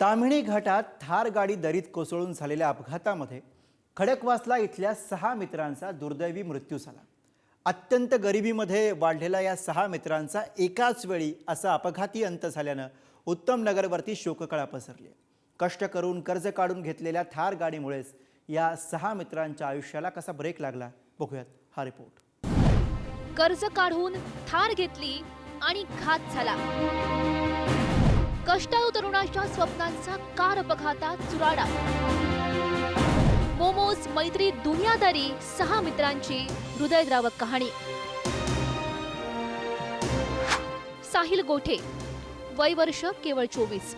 तामिणी घाटात थार गाडी दरीत कोसळून झालेल्या अपघातामध्ये खडकवासला इथल्या सहा मित्रांचा दुर्दैवी मृत्यू झाला. अत्यंत गरिबीमध्ये वाढलेल्या या सहा मित्रांचा एकाच वेळी असा अपघाती अंत झाल्यानं उत्तम नगरवरती शोककळा पसरली. कष्ट करून कर्ज काढून घेतलेल्या थार गाडीमुळेच या सहा मित्रांच्या आयुष्याला कसा ब्रेक लागला? बघूयात हा रिपोर्ट कर्ज काढून थार घेतली आणि घात झाला. कष्टाळू तरुणाच्या स्वप्नांचा कार अपघातात चुराडा. मोमोज मैत्री दुनियादारी सहा मित्रांची हृदयद्रावक कहाणी. साहिल गोठे वय वर्ष केवळ चोवीस.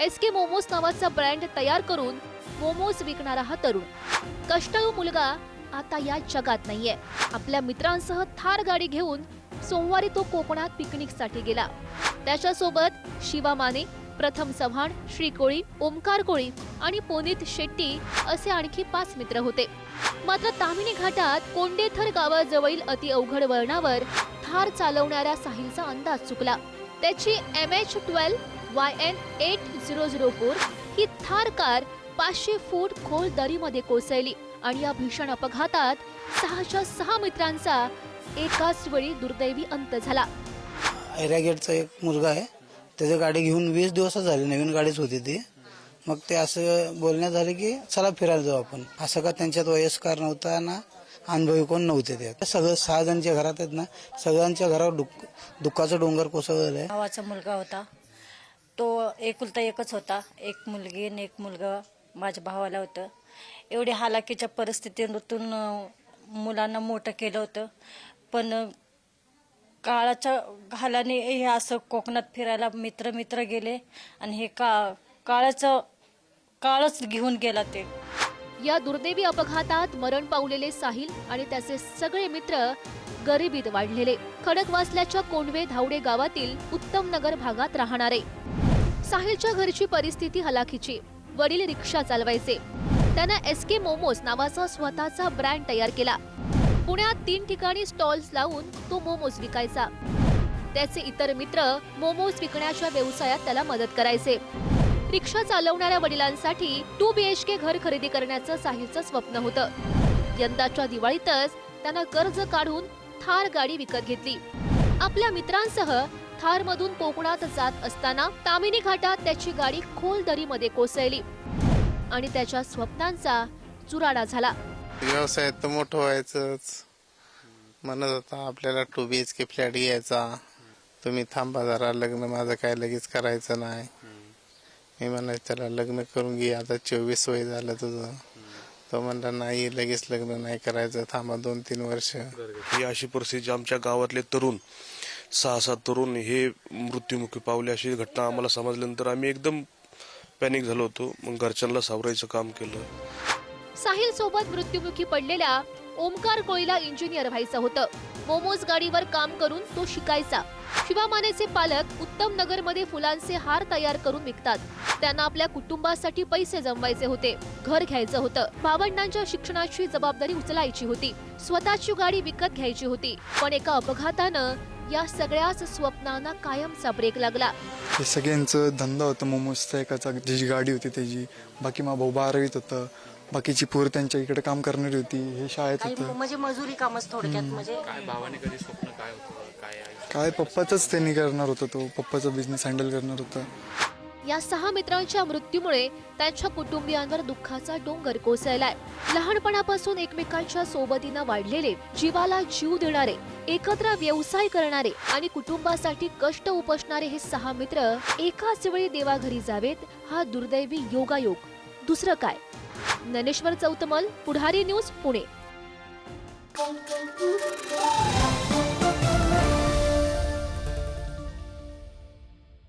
एस के मोमोज नावाचा ब्रँड तयार करून मोमोज विकणारा हा तरुण. कष्टाळू मुलगा आता या जगात नाहीये. आपल्या मित्रांसह थार गाडी घेऊन सोमवारी तो कोकणात पिकनिकसाठी गेला. त्याच्यासोबत शिवा माने प्रथम चव्हाण श्री कोळी ओमकार कोळी आणि पुनीत शेट्टी असे आणखी पाच मित्र होते. मात्र तामिनी घाटात कोंडेथर गावाजवळील अति अवघड वळणावर थार चालवणाऱ्या साहिलचा अंदाज चुकला. त्याची M H twelve Y N eight zero zero four ही थार कार पाचशे फूट खोल दरीमध्ये कोसळली आणि या भीषण अपघातात सहाच्या सहा मित्रांचा एकाच वेळी दुर्दैवी अंत झाला. एरिया एक मुलगा आहे. त्याची गाडी घेऊन वीस दिवस झाले नवीन गाडीच होती ती. मग ते असं बोलण्यात झालं की चला फिरायला जाऊ आपण. असं का त्यांच्यात वयस्कर नव्हता ना अनुभवी कोण नव्हते ते. सगळं सहा जणच्या घरात आहेत ना सगळ्यांच्या घरावर दुःख दुःखाचं डोंगर कोसळलेला आहे भावाचा मुलगा होता. तो एकुलता एकच होता. एक मुलगी आणि एक मुलगा माझ्या भावाला होतं. एवढी हालाकीच्या परिस्थितीतून मुलांना मोठं केलं होतं. पण काळाच्या घालाने हे असं कोकणात फिरायला मित्र मित्र गेले आणि हे का काळाचं काळच घेऊन गेला ते. या दुर्दैवी अपघातात मरण पावलेले साहिल आणि त्याचे सगळे मित्र गरिबीत वाढलेले. खडकवासल्याच्या कोंडवे धावडे गावातील उत्तम नगर भागात राहणारे. साहिलच्या घरची परिस्थिती हलाखीची. वडील रिक्षा चालवायचे. त्यानं एस के मोमोज नावाचा स्वतःचा ब्रँड तयार केला. पुण्यात तीन ठिकाणी स्टॉल्स लावून तो मोमोज विकायचा. त्याचे इतर मित्र मोमोज विकण्याच्या व्यवसायात त्याला मदत करायचे. रिक्षा चालवणाऱ्या वडिलांसाठी टू बीएचके घर खरेदी करण्याचं साहिलचं स्वप्न होतं. यंदाच्या दिवाळीतच त्यानं कर्ज काढून थार गाडी विकत घेतली. आपल्या मित्रांसह थार मधून कोकणात जात असताना तामिनी घाटात त्याची गाडी खोल दरीमध्ये कोसळली. आणि त्याच्या स्वप्नांचा चुराडा झाला. व्यवसायात तर मोठं व्हायचंच. म्हणत होता आपल्याला two B H K flat घ्यायचा. तुम्ही थांबा जरा लग्न माझं काय लगेच करायचं नाही. मी म्हणाय त्याला लग्न करून घे. आता चोवीस वय झालं तुझं. तो म्हणला नाही लगेच लग्न नाही करायचं. थांबा दोन तीन वर्ष. ही अशी परिस्थिती आमच्या गावातले तरुण सहा सात तरुण हे मृत्युमुखी पावले अशी घटना आम्हाला समजल्यानंतर आम्ही एकदम पॅनिक झालो होतो. मग घरच्यांना सावरायचं काम केलं. साहिल सोबत मृत्युमुखी पडलेल्या ओमकार कोळीला इंजिनियर व्हायचं होतं. मोमोज गाडीवर काम करून तो शिकायचा. शिवामानेचे पालक उत्तम नगरमध्ये फुलांचे हार तयार करून विकतात. त्यांना आपल्या कुटुंबासाठी पैसे जमवायचे होते. घर घ्यायचं होतं. भावंडांच्या शिक्षणाची जबाबदारी उचलायची होती. स्वतःची गाडी विकत घ्यायची होती. पण एका अपघातानं या सगळ्याच स्वप्नांना कायमचा ब्रेक लागला. हे सगळ्यांचं धंदा होता. मोमोजचा एकाचा जी गाडी होती त्याची. बाकी मा भाऊ बारावीत होतं. बाकीची पोर त्यांच्या इकडे काम करणारी होती हे शाळेत काही होतं. म्हणजे मजुरी कामच थोडक्यात म्हणजे काय पप्पाच त्यांनी करणार होता तो पप्पाचा बिझनेस हँडल करणार होता. या सहा मित्रांच्या मृत्यूमुळे त्यांच्या कुटुंबियांवर दुःखाचा डोंगर कोसळलाय. लहानपणापासून एकमेकांच्या सोबतीनं वाढलेले जीवाला जीव देणारे एकत्र व्यवसाय करणारे आणि कुटुंबासाठी कष्ट उपसणारे हे सहा मित्र एकाच वेळी देवाघरी जावेत हा दुर्दैवी योगायोग. दुसरं काय? ज्ञानेश्वर चौतमल पुढारी न्यूज पुणे.